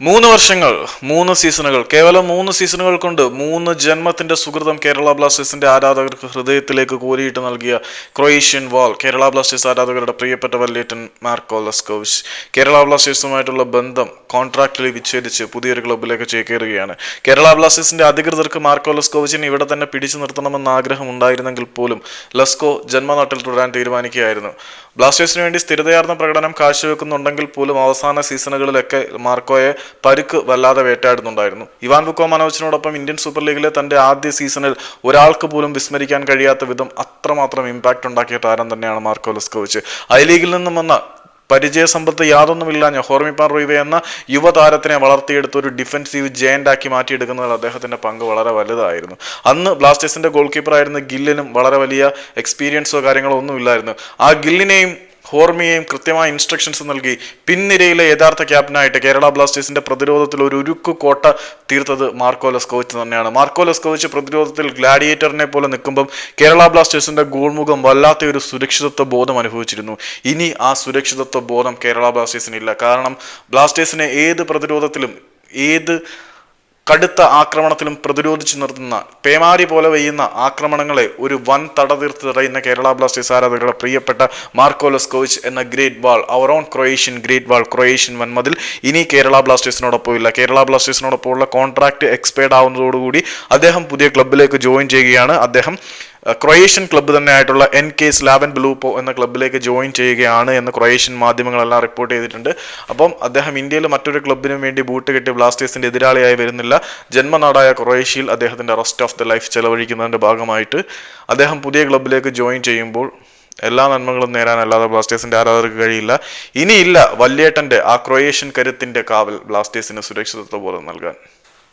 മൂന്ന് വർഷങ്ങൾ മൂന്ന് സീസണുകൾ കേവലം മൂന്ന് സീസണുകൾ കൊണ്ട് മൂന്ന് ജന്മത്തിന്റെ സുഹൃതം കേരള ബ്ലാസ്റ്റേഴ്സിന്റെ ആരാധകർക്ക് ഹൃദയത്തിലേക്ക് കോരിയിട്ട് നൽകിയ ക്രൊയേഷ്യൻ വാൾ കേരള ബ്ലാസ്റ്റേഴ്സ് ആരാധകരുടെ പ്രിയപ്പെട്ട വല്യേറ്റൻ മാർക്കോ ലസ്കോവിച്ച്. കേരള ബ്ലാസ്റ്റേഴ്സുമായിട്ടുള്ള ബന്ധം കോൺട്രാക്റ്റിൽ വിച്ഛേദിച്ച് പുതിയൊരു ക്ലബിലേക്ക് ചേക്കേറുകയാണ്. കേരള ബ്ലാസ്റ്റേഴ്സിന്റെ അധികൃതർക്ക് മാർക്കോ ലസ്കോവിച്ചിനെ ഇവിടെ തന്നെ പിടിച്ചു നിർത്തണമെന്ന ആഗ്രഹം ഉണ്ടായിരുന്നെങ്കിൽ പോലും ലസ്കോ ജന്മനാട്ടിൽ തുടരാൻ തീരുമാനിക്കുകയായിരുന്നു. ബ്ലാസ്റ്റേഴ്സിന് വേണ്ടി സ്ഥിരതയാർന്ന പ്രകടനം കാഴ്ചവെക്കുന്നുണ്ടെങ്കിൽ പോലും അവസാന സീസണുകളിലൊക്കെ മാർക്കോയെ പരുക്ക് വല്ലാതെ വേട്ടയാടുന്നുണ്ടായിരുന്നു. ഇവാൻ ബുക്കോ ഇന്ത്യൻ സൂപ്പർ ലീഗിലെ തന്റെ ആദ്യ സീസണിൽ ഒരാൾക്ക് പോലും വിസ്മരിക്കാൻ കഴിയാത്ത വിധം അത്രമാത്രം ഇമ്പാക്റ്റ് ഉണ്ടാക്കിയ താരം തന്നെയാണ് മാർക്കോ ലസ്കോവിച്ച്. ഐ ലീഗിൽ നിന്നും വന്ന പരിചയ പരിചയസമ്പത്ത് യാതൊന്നുമില്ലാഞ്ഞ ഹോർമിപ്പാൻ റോയിവ എന്ന യുവതാരത്തിനെ വളർത്തിയെടുത്ത് ഒരു ഡിഫൻസീവ് ജയന്റ് ആക്കി മാറ്റിയെടുക്കുന്നതിൽ അദ്ദേഹത്തിന്റെ പങ്ക് വളരെ വലുതായിരുന്നു. അന്ന് ബ്ലാസ്റ്റേഴ്സിന്റെ ഗോൾ കീപ്പറായിരുന്ന ഗില്ലിനും വളരെ വലിയ എക്സ്പീരിയൻസോ കാര്യങ്ങളോ ഒന്നുമില്ലായിരുന്നു. ആ ഗില്ലിനെയും ഹോർമിയെയും കൃത്യമായ ഇൻസ്ട്രക്ഷൻസ് നൽകി. പിൻനിരയിലെ യഥാർത്ഥ ക്യാപ്റ്റനായിട്ട് കേരള ബ്ലാസ്റ്റേഴ്സിന്റെ പ്രതിരോധത്തിൽ ഒരു ഉരുക്കു കോട്ട തീർത്തത് മാർക്കോ ലസ്കോവിച്ച് തന്നെയാണ്. മാർക്കോ ലസ്കോവിച്ച് പ്രതിരോധത്തിൽ ഗ്ലാഡിയേറ്ററിനെ പോലെ നിൽക്കുമ്പം കേരള ബ്ലാസ്റ്റേഴ്സിന്റെ ഗോൾമുഖം വല്ലാത്ത ഒരു സുരക്ഷിതത്വ ബോധം അനുഭവിച്ചിരുന്നു. ഇനി ആ സുരക്ഷിതത്വ ബോധം കേരള ബ്ലാസ്റ്റേഴ്സിനില്ല. കാരണം ബ്ലാസ്റ്റേഴ്സിനെ ഏത് പ്രതിരോധത്തിലും ഏത് കടുത്ത ആക്രമണത്തിലും പ്രതിരോധിച്ചു നിർത്തുന്ന പേമാരി പോലെ വെയ്യുന്ന ആക്രമണങ്ങളെ ഒരു വൻ തടതീർത്ത് തടയുന്ന കേരള ബ്ലാസ്റ്റേഴ്സ് ആരാധകരുടെ പ്രിയപ്പെട്ട മാർക്കോലസ് കോവിച്ച് എന്ന great wall our own Croatian great wall Croatian വൻമതിൽ ഇനി കേരള ബ്ലാസ്റ്റേഴ്സിനോടൊപ്പം ഇല്ല കേരള ബ്ലാസ്റ്റേഴ്സിനോടൊപ്പമുള്ള കോൺട്രാക്ട് എക്സ്പയർഡ് ആവുന്നതോടുകൂടി അദ്ദേഹം പുതിയ ക്ലബിലേക്ക് ജോയിൻ ചെയ്യുകയാണ്. അദ്ദേഹം ക്രൊയേഷ്യൻ ക്ലബ്ബ് തന്നെയായിട്ടുള്ള എൻ കെ സ്ലാവൻ ബ്ലൂപ്പോ എന്ന ക്ലബ്ബിലേക്ക് ജോയിൻ ചെയ്യുകയാണ് എന്ന് ക്രൊയേഷ്യൻ മാധ്യമങ്ങളെല്ലാം റിപ്പോർട്ട് ചെയ്തിട്ടുണ്ട്. അപ്പം അദ്ദേഹം ഇന്ത്യയിൽ മറ്റൊരു ക്ലബിനു വേണ്ടി ബൂട്ട് കെട്ടി ബ്ലാസ്റ്റേഴ്സിന്റെ എതിരാളിയായി വരുന്നില്ല. ജന്മനാടായ ക്രൊയേഷ്യയിൽ അദ്ദേഹത്തിന്റെ റെസ്റ്റ് ഓഫ് ദ ലൈഫ് ചെലവഴിക്കുന്നതിന്റെ ഭാഗമായിട്ട് അദ്ദേഹം പുതിയ ക്ലബിലേക്ക് ജോയിൻ ചെയ്യുമ്പോൾ എല്ലാ നന്മകളും നേരാൻ അല്ലാതെ ബ്ലാസ്റ്റേഴ്സിന്റെ ആരാധകർക്ക് കഴിയില്ല. ഇനിയില്ല വല്യേട്ടന്റെ ആ ക്രൊയേഷ്യൻ കരുത്തിന്റെ കാവൽ ബ്ലാസ്റ്റേഴ്സിന് സുരക്ഷിതത്വ ബോധം നൽകാൻ.